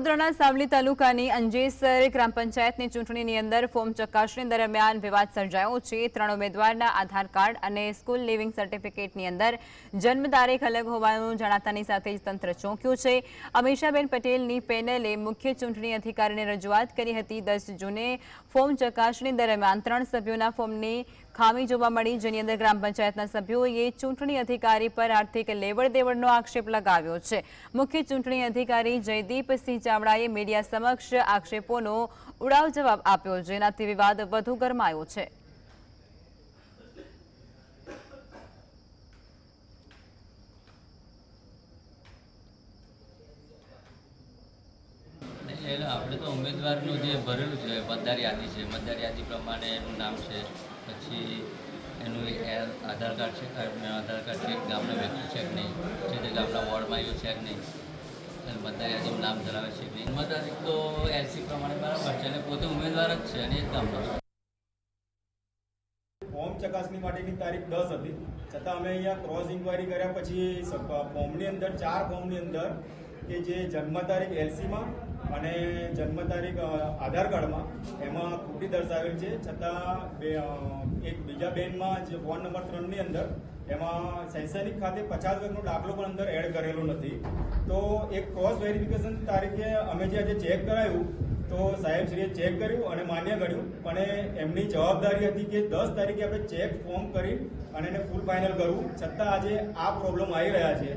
વડોદરાના સાવલી તાલુકાની અંજેસર ગ્રામ પંચાયતની ચૂંટણીની અંદર ફોર્મ ચકાસણી દરમિયાન વિવાદ સર્જાયો છે. ત્રણ ઉમેદવારના આધાર કાર્ડ અને સ્કૂલ લિવિંગ સર્ટિફિકેટની અંદર જન્મ તારીખ અલગ હોવાનું જણાતાની સાથે જ તંત્ર ચોંક્યું છે. અમીષાબેન પટેલની પેનલે મુખ્ય ચૂંટણી અધિકારીને રજૂઆત કરી હતી. દસ જૂને ફોર્મ ચકાસણી દરમિયાન ત્રણ સભ્યોના ફોર્મની ખામી જોવા મળી, જેની અંદર ગ્રામ પંચાયતના સભ્યોએ ચૂંટણી અધિકારી પર આર્થિક લેવડ દેવડનો આક્ષેપ લગાવ્યો છે. મુખ્ય ચૂંટણી અધિકારી જયદીપસિંહ ચાવડાએ મીડિયા સમક્ષ આક્ષેપોનો ઉડાવ જવાબ આપ્યો, જેનાથી વિવાદ વધુ ગરમાયો છે. આપણે તો ઉમેદવારનું જે ભરેલું છે, મતદાર યાદી છે, મતદાર યાદી પ્રમાણે એનું નામ છે. કાર્ડ છે મેં આધાર કાર્ડ છે, ગામના વ્યક્તિ છે કે નહીં? જે તે ગામના વોર્ડમાં આવ્યું છે કે નહીં? અને બધા યાદીમાં નામ ધરાવે છે જન્મ તારીખ તો એલસી પ્રમાણે બરાબર છે અને પોતે ઉમેદવાર જ છે અને એ ગામનો ફોર્મ ચકાસણી માટેની તારીખ દસ હતી. છતાં અમે અહીંયા ક્રોસ ઇન્ક્વાયરી કર્યા પછી ફોર્મની અંદર, ચાર ફોર્મની અંદર કે જે જન્મ તારીખ એલસીમાં અને જન્મ તારીખ આધાર કાર્ડમાં એમાં ખોટી દર્શાવેલ છે. છતાં બે એક બીજા બેનમાં જે ફોન નંબર ત્રણની અંદર એમાં શૈક્ષણિક ખાતે પચાસ વર્ગનો દાખલો પણ અંદર એડ કરેલો નથી. તો એક ક્રોસ વેરિફિકેશન તારીખે અમે જે આજે ચેક કરાયું, તો સાહેબશ્રીએ ચેક કર્યું અને માન્ય કર્યું અને એમની જવાબદારી હતી કે દસ તારીખે આપણે ચેક ફોર્મ કરી અને એને ફૂલ ફાઇનલ કરવું. છતાં આજે આ પ્રોબ્લેમ આવી રહ્યા છે.